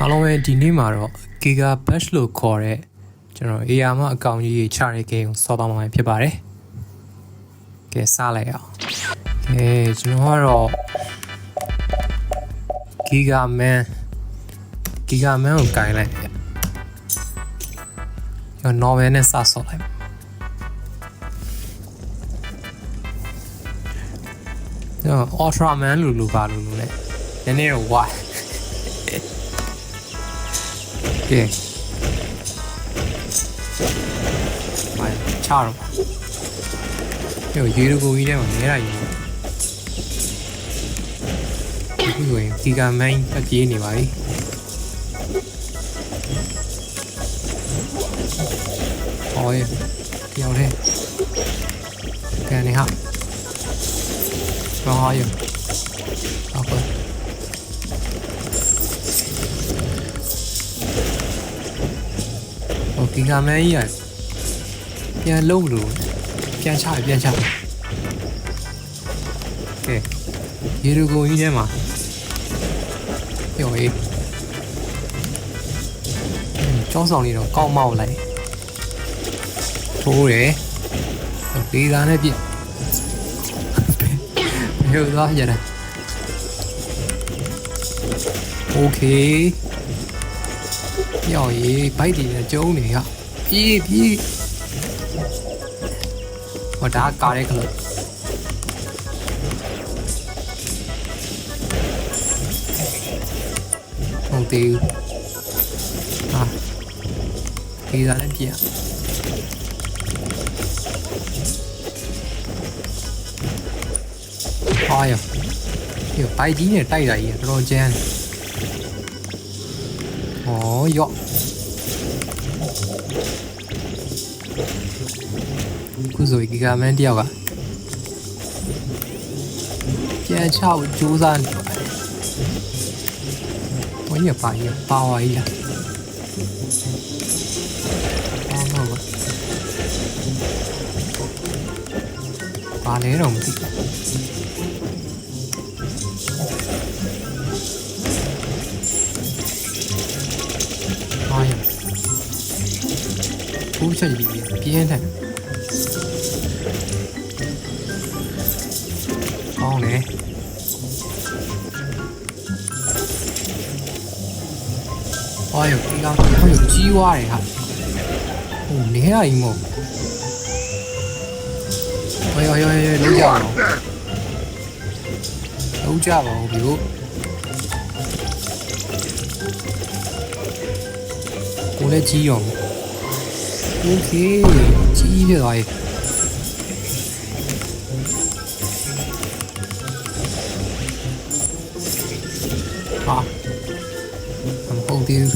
အားလုံးပဲဒီနေ့မှာတော့ Giga Bash လို့ခေါ်တဲ့ကျွန်တော် AR မှာအကောင့်ကြီးချတဲ့ game ကိုဆော့သွားမှာဖြစ်ပါတယ်။ကဲစလိုက်အောင်။ကဲကျွန်တော်ကတော့ Giga Man Giga Man ကိုကိုင်လိုက်တယ်။ကျွန်တော် novel နဲ့စဆော့လိုက်မယ်။ကျွန်တော် Ultra Man လို့လို့ပါလို့လို့ ਨੇ နည်းနည်းတော့ why ကဲမိုင်ချတော့ပါညရေလူကိုကြီးထဲမှာနေရတာကြီးဒီကိုရင်ဒီကမန်းအပြေးနေပါပြီဟောရေပြောင်းတယ်ကန်နေဟာဟောရေဟုတ်ပါ ဟိုဂီဂါမန်ကြီးကပြန်လုံးလို့ပြန်ချပြန်ချကဲရေလူကိုကြီးထဲမှာပြောရေးကျောင်းဆောင်လေးတော့ကောက်မောက်လိုက်ထိုးတယ်ဂီဂါနဲ့ပြစ်ဘယ်လိုသွားရတာโอเค ရောက်ရေးဘိုက်တွေနဲ့ကျုံနေရပြေးပြေးဟောဒါကားတဲ့ကလို့ဟုတ်သေးဘူးဟာဒီသားနဲ့ပြေးဟာရဒီဘိုက်ကြီးနဲ့တိုက်တာကြီးတော်တော်ကျန်း ဩရော့ခုဆိုဂီဂါမန်တယောက်ကပြန်ချဖို့ကြိုးစားနေပါတယ်။ဘယ်ရပါရပါဝါကြီးလား။ဘာမှမဟုတ်။ဘာလဲတော့မသိဘူး။ ဘူးချက်ကြီးပြင်းတယ်ကောင်းတယ်ဟောရဒီကောင်ဟောရကြီးွားတယ်ဟာဟိုနေရကြီးမို့ဟောရဟောရလုံးကြအောင်လုံးကြပါ 오케이 찌려 không tiêu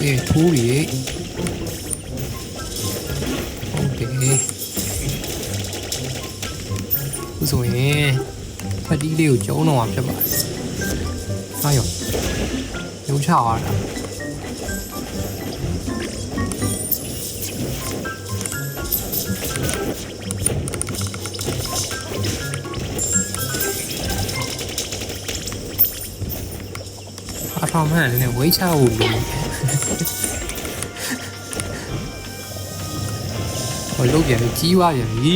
để thú 예 돌이 오케이 무서워해 phải đi đều chỗ nào cho bạn ai rồi nếu chào à ချဖို့လိုဟိုလုတ်ပြန်ပြီးကြီးသွားပြန်ပြီ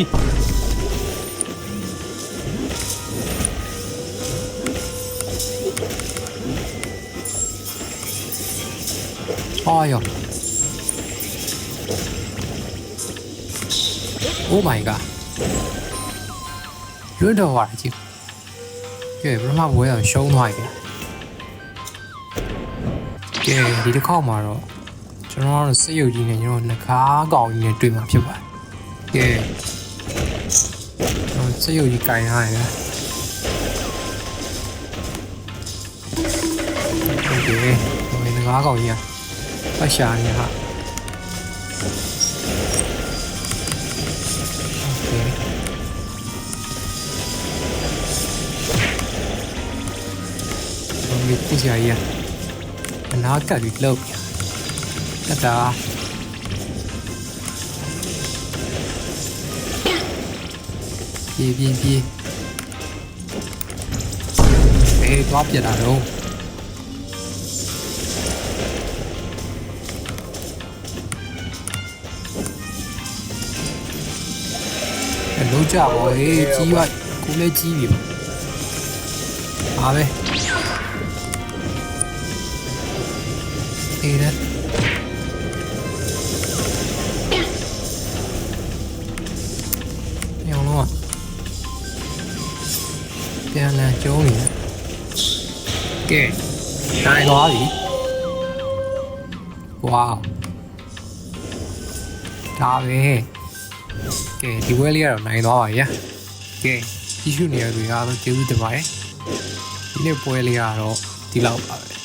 အော်ယော Oh my god လွတ်တော့သွားတယ်ကြည့်ကဲပထမဘွဲအောင်ရှုံးသွားပြီ ကဲဒီတစ်ခေါက်မှာတော့ကျွန်တော်တို့စိတ်ယုတ်ကြီးနဲ့ကျွန်တော်ငကားကောင်ကြီးနဲ့တွေ့မှာဖြစ်ပါတယ်ကဲကျွန်တော်စိတ်ယုတ်ကြီးကင်ထားရယ်ဟုတ်ကဲ့ဟိုငကားကောင်ကြီးကပတ်ရှာနေဟာဒီပူစရာကြီးอ่ะ နားကပ်ပြီးလှုပ်ပြန်တက်တာပြေးပြေးပြေးအေးသွားပြတာတော့လုံးကြပါဟေးကြီးရွက်ကိုလည်းကြီးပြီပါပဲ အေးတဲ့ညောင်းတော့ပြန်လည်ကျုံးနေတယ်ကဲနိုင်သွားပြီဝေါဒါပဲကဲဒီဝဲလေးကတော့နိုင်သွားပါပြီကဲကြီးစုနေရသူရတော့ကျေးဇူးတင်ပါတယ်ဒီနေ့ပွဲလေးကတော့ဒီလောက်ပါပဲ